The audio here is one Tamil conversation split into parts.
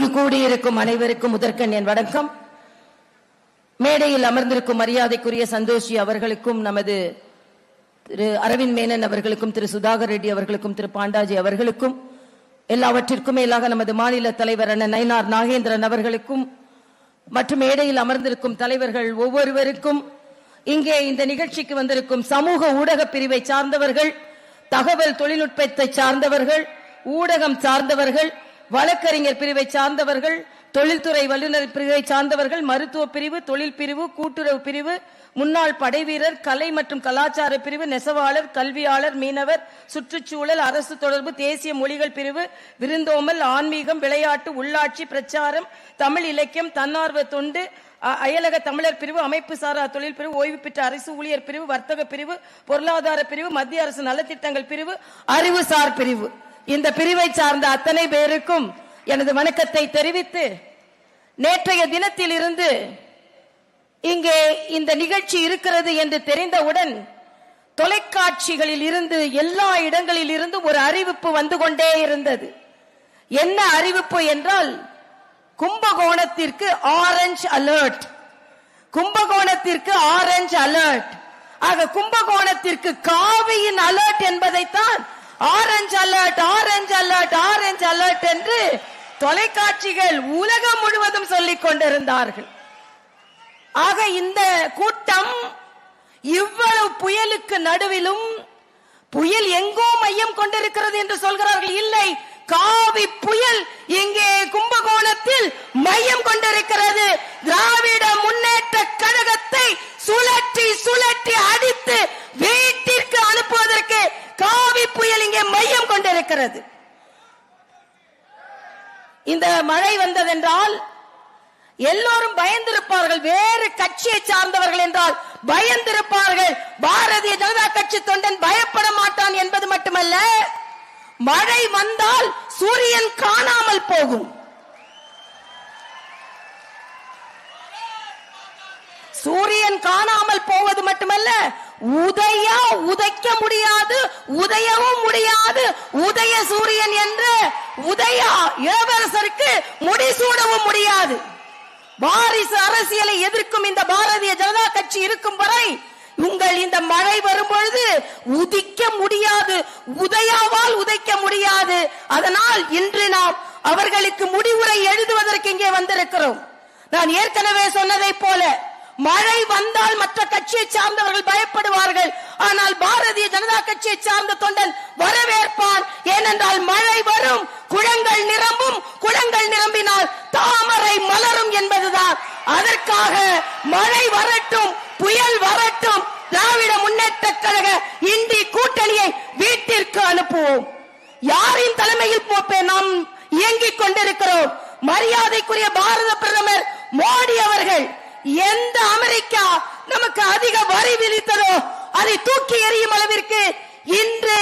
இங்கு கூடியிருக்கும் அனைவருக்கும் முதற்கண் என் வணக்கம். மேடையில் அமர்ந்திருக்கும் மரியாதைக்குரிய சந்தோஷி அவர்களுக்கும் நமது திரு அரவிந்த் மேனன் அவர்களுக்கும் திரு சுதாகர் ரெட்டி அவர்களுக்கும் திரு பாண்டாஜி அவர்களுக்கும் எல்லாவற்றிற்கும் மேலாக நமது மாநில தலைவர் அண்ணன் நயினார் நாகேந்திரன் அவர்களுக்கும் மற்றும் மேடையில் அமர்ந்திருக்கும் தலைவர்கள் ஒவ்வொருவருக்கும் இங்கே இந்த நிகழ்ச்சிக்கு வந்திருக்கும் சமூக ஊடக பிரிவை சார்ந்தவர்கள் தகவல் தொழில்நுட்பத்தை சார்ந்தவர்கள் ஊடகம் சார்ந்தவர்கள் வழக்கறிஞர் பிரிவை சார்ந்தவர்கள் தொழில்துறை வல்லுநர் பிரிவை சார்ந்தவர்கள் மருத்துவ பிரிவு தொழில் பிரிவு கூட்டுறவு பிரிவு முன்னாள் படைவீரர் கலை மற்றும் கலாச்சார பிரிவு நெசவாளர் கல்வியாளர் மீனவர் சுற்றுச்சூழல் அரசு தொடர்பு தேசிய மொழிகள் பிரிவு விருந்தோமல் ஆன்மீகம் விளையாட்டு உள்ளாட்சி பிரச்சாரம் தமிழ் இலக்கியம் தன்னார்வ தொண்டு அ- அயலக தமிழர் பிரிவு அமைப்பு சாரா தொழில் பிரிவு ஓய்வு பெற்ற அரசு ஊழியர் பிரிவு வர்த்தக பிரிவு பொருளாதார பிரிவு மத்திய அரசு நலத்திட்டங்கள் பிரிவு அறிவுசார் பிரிவு. இந்த பிரிவை சார்ந்த அத்தனை பேருக்கும் எனது வணக்கத்தை தெரிவித்து நேற்றைய தினத்தில் இருந்து இங்கே இந்த நிகழ்ச்சி இருக்கிறது என்று தெரிந்தவுடன் தொலைக்காட்சிகளில் இருந்து எல்லா இடங்களில் இருந்து ஒரு அறிவிப்பு வந்து கொண்டே இருந்தது. என்ன அறிவிப்பு என்றால் கும்பகோணத்திற்கு ஆரஞ்சு அலர்ட். கும்பகோணத்திற்கு ஆரஞ்சு அலர்ட். ஆக கும்பகோணத்திற்கு காவியின் அலர்ட் என்பதைத்தான் orange alert orange alert orange alert என்று தொலைக்காட்சிகள் உலகம் முழுவதும் சொல்லிக் கொண்டிருந்தார்கள். ஆக இந்த கூட்டம் இவ்வளவு புயலுக்கு நடுவிலும் புயல் எங்கோ மையம் கொண்டிருக்கிறது என்று சொல்கிறார்கள். இல்லை காவி புயல் இங்கே கும்பகோணத்தில் மையம் கொண்டிருக்கிறது திராவிட முன்னேற்ற கழகத்தை சுழற்றி சுழற்றி அடித்து வீட்டிற்கு அனுப்புவதற்கு காவி புயல் இங்கே நடக்கிறது இந்த மழை வந்ததென்றால் எல்லோரும் பயந்திருப்பார்கள். வேறு கட்சியை சார்ந்தவர்கள் என்றால் பயந்திருப்பார்கள். பாரதிய ஜனதா கட்சி தொண்டன் பயப்பட மாட்டான் என்பது மட்டுமல்ல மழை வந்தால் சூரியன் காணாமல் போகும். சூரியன் காணாமல் போவது மட்டுமல்ல உதயா உதைக்க முடியாது உதயவும் முடியாது. உதய சூரியன் என்று உதயா இளவரசருக்கு முடிசூடவும் முடியாது. வாரிசு அரசியலை எதிர்க்கும் இந்த பாரதிய ஜனதா கட்சி இருக்கும் வரை உங்கள் இந்த மழை வரும் பொழுது உதிக்க முடியாது உதயாவால் உதைக்க முடியாது. அதனால் இன்று நாம் அவர்களுக்கு முடிவுரை எழுதுவதற்கு இங்கே வந்திருக்கிறோம். நான் ஏற்கனவே சொன்னதைப் போல மழை வந்தால் மற்ற கட்சியை சார்ந்தவர்கள் பயப்படும் கட்சியை சார்ந்த தொண்டன் வரவேற்பான். ஏனென்றால் மழை வரும் குளங்கள் நிரம்பும் குளங்கள் நிரம்பினால் தாமரை மலரும் என்பதுதான். அதற்காக மழை வரட்டும் புயல் வரட்டும் திராவிட முன்னேற்ற கழக இந்தி கூட்டணியை வீட்டிற்கு அனுப்புவோம். யாரின் தலைமையில் போப்பே நாம் இயங்கிக் கொண்டிருக்கிறோம்? மரியாதைக்குரிய பாரத பிரதமர் மோடி அவர்கள் எந்த அமெரிக்கா நமக்கு அதிக வரி விதித்ததோ அதை தூக்கி எறியும் அளவிற்கு இன்று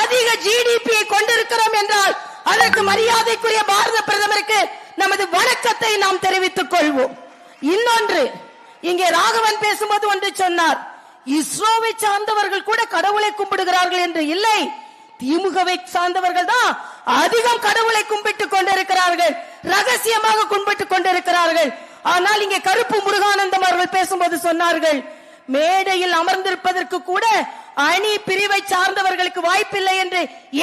அதிக ஜிடிபியை கொண்டிருக்கிறோம் என்றால் அதற்கு மரியாதைக்குரிய பாரத பிரதமருக்கு நமது வணக்கத்தை நாம் தெரிவித்துக் கொள்வோம். இன்னொன்று இங்கே ராகவன் பேசும்போது ஒன்று சொன்னார் இஸ்ரோவை சார்ந்தவர்கள் கூட கடவுளை கும்பிடுகிறார்கள் என்று இல்லை. திமுகவை சார்ந்தவர்கள் தான் அதிகம் கடவுளை கும்பிட்டுக் கொண்டிருக்கிறார்கள் ரகசியமாக கும்பிட்டுக் கொண்டிருக்கிறார்கள். ஆனால் இங்கே கருப்பு முருகானந்தம் அவர்கள் பேசும்போது சொன்னார்கள் மேடையில் அமர்ந்திருப்பதற்கு கூட அணி பிரிவை சார்ந்தவர்களுக்கு வாய்ப்பில்லை என்று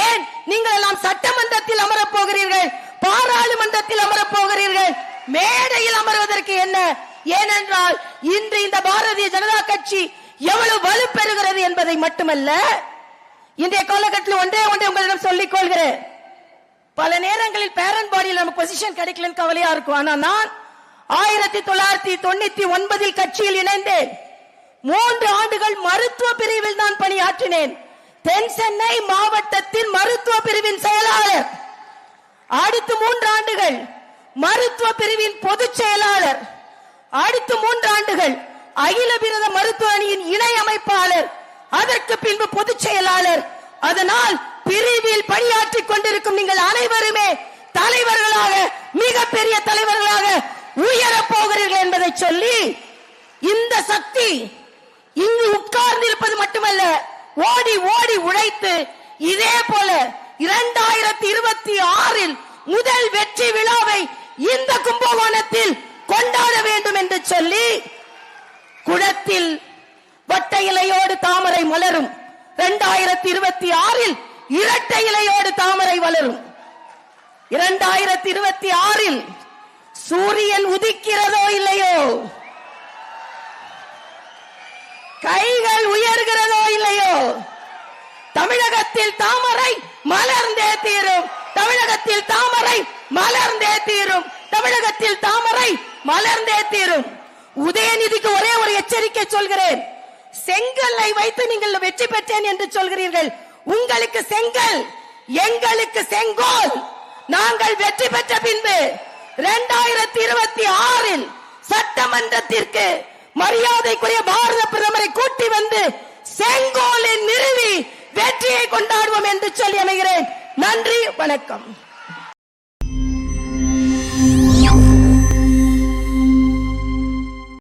ஏன் நீங்கள் எல்லாம் சட்டமன்றத்தில் அமரப் போகிறீர்கள்? பாராளுமன்றத்தில் அமரப் போகிறீர்கள்? மேடையில் அமர்வதற்கு என்ன? ஏனென்றால் இன்று இந்த பாரதிய ஜனதா கட்சி எவ்வளவு வலுப்பெறுகிறது என்பதை மட்டுமல்ல இன்றைய காலகட்டத்தில் ஒன்றே ஒன்றே உங்களிடம் சொல்லிக் கொள்கிறேன். பல நேரங்களில் பேரன் பாடியில் நமக்கு பொசிஷன் கிடைக்கலன்னு கவலையா இருக்கும். ஆனா நான் ஆயிரத்தி தொள்ளாயிரத்தி தொண்ணூத்தி ஒன்பதில் கட்சியில் இணைந்தேன். மூன்று ஆண்டுகள் மருத்துவ பிரிவில் நான் பணியாற்றினேன். தென் சென்னை மாவட்டத்தின் மருத்துவ பிரிவின் செயலாளர். அடுத்து மூன்று ஆண்டுகள் மருத்துவ பிரிவின் பொதுச் செயலாளர். அடுத்து மூன்று ஆண்டுகள் அகில விரத மருத்துவ அணியின் இணை அமைப்பாளர். அதற்கு பின்பு பொதுச் செயலாளர். அதனால் பிரிவில் பணியாற்றிக் கொண்டிருக்கும் நீங்கள் அனைவருமே தலைவர்களாக மிகப்பெரிய தலைவர்களாக உயரப் போகிறீர்கள் என்பதை சொல்லி இந்த சக்தி இங்கு உட்கார்ந்து இருப்பது மட்டுமல்ல ஓடி ஓடி உழைத்து இதே போல இரண்டாயிரத்தி இருபத்தி ஆறில் முதல் வெற்றி விழாவை இந்த கும்பகோணத்தில் கொண்டாட வேண்டும் என்று சொல்லி குளத்தில் வட்ட இலையோடு தாமரை மலரும். இரண்டாயிரத்தி இருபத்தி ஆறில் இரட்டை இலையோடு தாமரை வளரும். இரண்டாயிரத்தி இருபத்தி ஆறில் சூரியன் உதிக்கிறதோ இல்லையோ? கைகள் உயர்கிறதோ இல்லையோ? தமிழகத்தில் தாமரை மலர்ந்தே தீரும். தமிழகத்தில் தாமரை மலர்ந்தே தீரும். தமிழகத்தில் தாமரை மலர்ந்தே தீரும். உதயநிதிக்கு ஒரே ஒரு எச்சரிக்கை சொல்கிறேன். செங்கல்லை வைத்து நீங்கள் வெற்றி பெற்றேன் என்று சொல்கிறீர்கள். உங்களுக்கு செங்கல் எங்களுக்கு செங்கோல். நாங்கள் வெற்றி பெற்ற பின்பு இரண்டாயிரத்தி இருபத்தி ஆறில் சட்டமன்றத்திற்கு மரியாதைக்குரிய பாரத பிரதமரை கூட்டி வந்து செங்கோலை நிறுவி வெற்றியை கொண்டாடுவோம் என்று சொல்லி அமைகிறேன். நன்றி வணக்கம்.